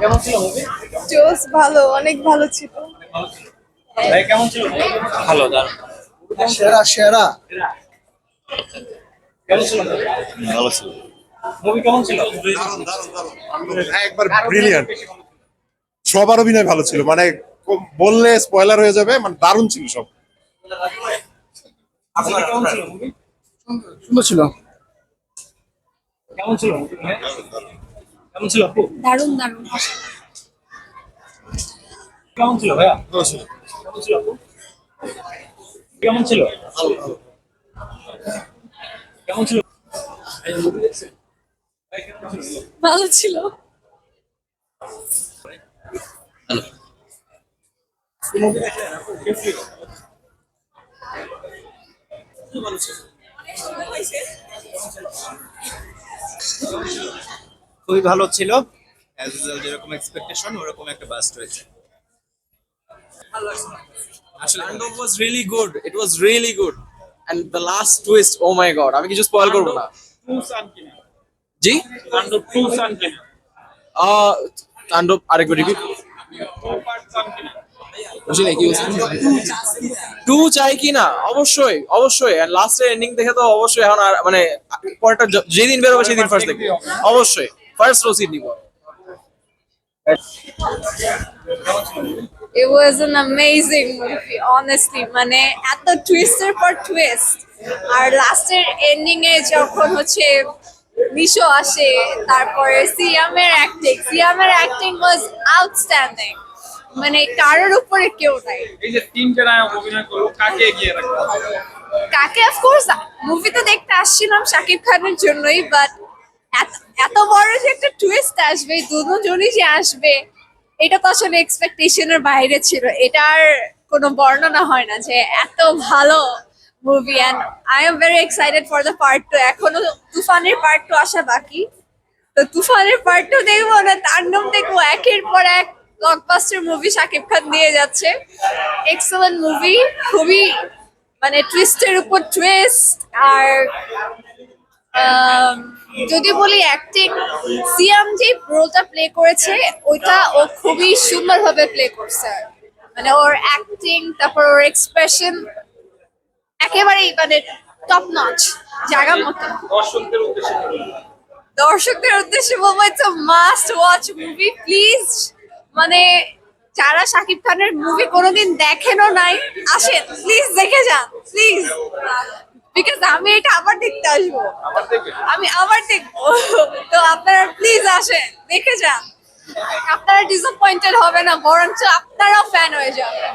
কেমন ছিল মুভি জোস ভালো অনেক ভালো ছিল। ভাই কেমন ছিল ভালো দারুণ। সেরা সেরা। কেমন ছিল ভালো ছিল। মুভি কেমন ছিল? একবার ব্রিলিয়ান্ট সবার অভিনয় ভালো ছিল। মানে বললে স্পয়লার হয়ে যাবে মানে দারুণ ছিল সব। ছিল সুন্দর ছিল। কেমন ছিল? কেমন ছিল আপু? দারুণ দারুণ। কেমন ছিল ভাইয়া? কেমন ছিল আপু? কেমন ছিল? কেমন ছিল? ভাই, কেমন ছিল? ভালো ছিল। movie দেখলেন ছিল? খুবই ভালো ছিল। অ্যাজ ইউজুয়াল যেরকম এক্সপেকটেশন ওরকম একটা বাস্ট হয়েছে। আসলে was really good it was really good and the last twist oh my god আমি কিছু স্পয়েল করব না। টু সান কিনা জি? তাণ্ডব টু সান কিনা আহ, তাণ্ডব আরেকবার রিপিট টু পার্ট সান কিনা টু চাই কি না? অবশ্যই অবশ্যই। আর লাস্টের এন্ডিং দেখে তো অবশ্যই এখন আর মানে পরেরটা যেদিন বেরোবে সেদিন ফার্স্ট দেখব অবশ্যই। ফার্স্ট রসিদ নিব। It was an amazing movie, honestly. মানে এত টুইস্টের পর টুইস্ট আর লাস্টের এন্ডিং এ যখন হচ্ছে মিশো আসে তারপরে সিয়ামের অ্যাক্টিং সিয়ামের অ্যাক্টিং ওয়াজ আউটস্ট্যান্ডিং মানে কারোর উপরে কেউ নাই। এই যে তিনটে নায়ক অভিনয় করল কাকে এগিয়ে রাখব? কাকে অফকোর্স মুভি তো দেখতে আসছিলাম শাকিব খানের জন্যই বাট এত বড় যে একটা টুইস্ট আসবে দুজনই যে আসবে এটা তো আসলে এক্সপেকটেশনের বাইরে ছিল। এটার কোনো বর্ণনা হয় না যে এত ভালো movie and I am very excited for the part two এখনও তুফানের পার্ট টু আসা বাকি। তো তুফানের পার্ট টু দেখব না তাণ্ডব দেখব। একের পর এক ব্লকবাস্টার মুভি শাকিব খান দিয়ে যাচ্ছে। এক্সেলেন্ট মুভি খুবই মানে টুইস্টের উপর টুইস্ট আর আম, যদি বলি অ্যাক্টিং সিয়াম যে রোলটা প্লে করেছে ওইটা ও খুবই সুন্দরভাবে প্লে করছে। মানে ওর অ্যাক্টিং তারপর ওর এক্সপ্রেশন একেবারেই মানে টপ নচ জায়গা মতো। দর্শকদের উদ্দেশ্যে বলব it's must watch movie please মানে যারা শাকিব খানের মুভি কোনোদিন দেখেনও নাই আসেন প্লিজ দেখে যান প্লিজ বিকজ আমি এটা আবার দেখতে আসব। আমি আবার দেখব। তো আপনারা প্লিজ আসেন দেখে যান। আপনারা ডিসঅ্যাপয়েন্টেড হবে না বরঞ্চ আপনারাও ফ্যান হয়ে যাবেন